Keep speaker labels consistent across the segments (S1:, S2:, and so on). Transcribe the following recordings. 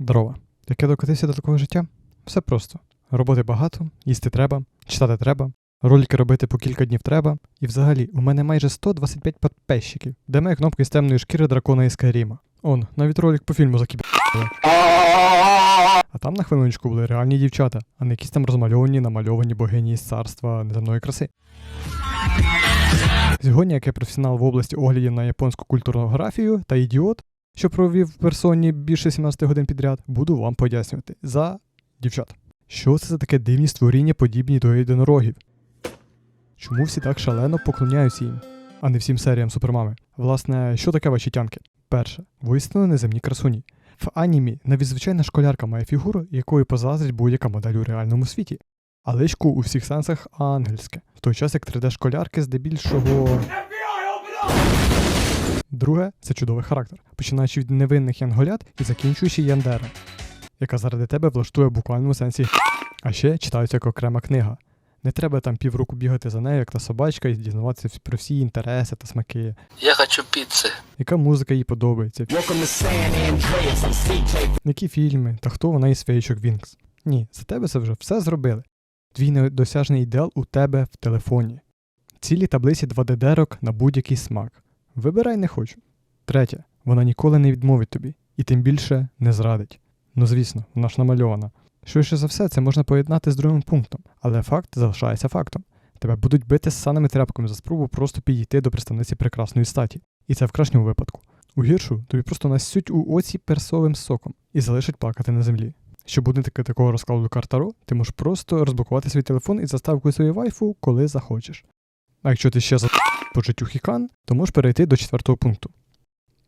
S1: Здорово. Як я докотився до такого життя? Все просто. Роботи багато, їсти треба, читати треба, ролики робити по кілька днів треба. І взагалі, у мене майже 125 подписчиків, де моя кнопка із темної шкіри дракона і Скайріма. Он, навіть ролик по фільму закіпали. А там на хвилиночку були реальні дівчата, а не якісь там розмальовані, намальовані богині із царства неземної краси. Сьогодні, як я професіонал в області оглядів на японську культурографію та ідіот, що провів в персоні більше 17 годин підряд, буду вам пояснювати за дівчат. Що це за таке дивні створіння, подібні до єдинорогів? Чому всі так шалено поклоняються їм, а не всім серіям супермами? Власне, що таке ваші тянки? Перше, воістину неземні красуні. В анімі навіть звичайна школярка має фігуру, якої позаздрить будь-яка модель у реальному світі. А личку у всіх сенсах ангельське, в той час як 3D-школярки здебільшого. Друге це чудовий характер, починаючи від невинних янголят і закінчуючи Яндера, яка заради тебе влаштує в буквальному сенсі. А ще читається як окрема книга. Не треба там півроку бігати за нею, як та собачка, і дізнаватися про всі інтереси та смаки,
S2: Я хочу пиццы.
S1: яка музика їй подобається, які фільми та хто вона із феєчок Вінкс. Ні, за тебе це вже все зробили. Твій недосяжний ідеал у тебе в телефоні. Цілі таблиці 2D-дерок на будь-який смак. Вибирай не хочу. Третє, вона ніколи не відмовить тобі, і тим більше не зрадить. Ну звісно, вона ж намальована. Швидше за все, це можна поєднати з другим пунктом, але факт залишається фактом. Тебе будуть бити з саними тряпками за спробу просто підійти до представниці прекрасної статі. І це в кращому випадку. У гіршу тобі просто насють у оці персовим соком і залишать плакати на землі. Щоб уникнути такого розкладу картару, ти можеш просто розблокувати свій телефон із заставкою своєї вайфу, коли захочеш. А якщо ти ще за по життю хікан, то можеш перейти до четвертого пункту.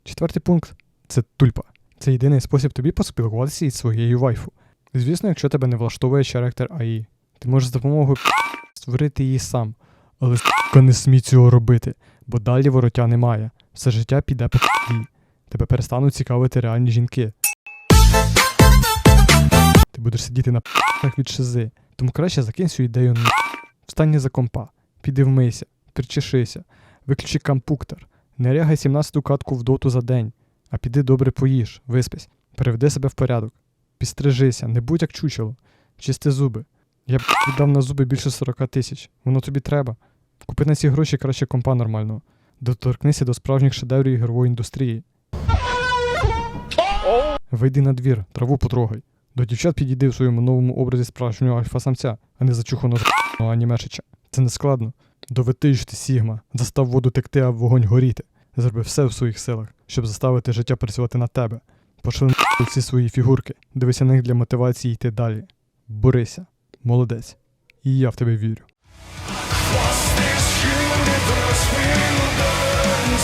S1: Четвертий пункт це тульпа. Це єдиний спосіб тобі поспілкуватися із своєю вайфу. Звісно, якщо тебе не влаштовує характер АІ, ти можеш з допомогою створити її сам. Але не смій цього робити, бо далі вороття немає. Все життя піде по ***й. Тебе перестануть цікавити реальні жінки. Ти будеш сидіти на ***ах від шизи. Тому краще закинь цю ідею на встань за компа, піди вмийся, причешися, виключи компуктор, не рягай 17-ту катку в доту за день, а піди добре поїж, виспись, переведи себе в порядок, підстрижися, не будь як чучело, чисти зуби. Я б віддав на зуби більше 40 тисяч. Воно тобі треба. Купи на ці гроші краще компа нормального. Доторкнися до справжніх шедеврів ігрової індустрії. Вийди на двір, траву потрогай. До дівчат підійди в своєму новому образі справжнього альфа-самця, а не зачуханого анімешича. Це не складно. Доведи ж ти Сігма, застав воду текти, а вогонь горіти. Зроби все в своїх силах, щоб заставити життя працювати на тебе. Пошли на всі свої фігурки, дивися на них для мотивації йти далі. Борися, молодець. І я в тебе вірю.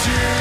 S3: Together.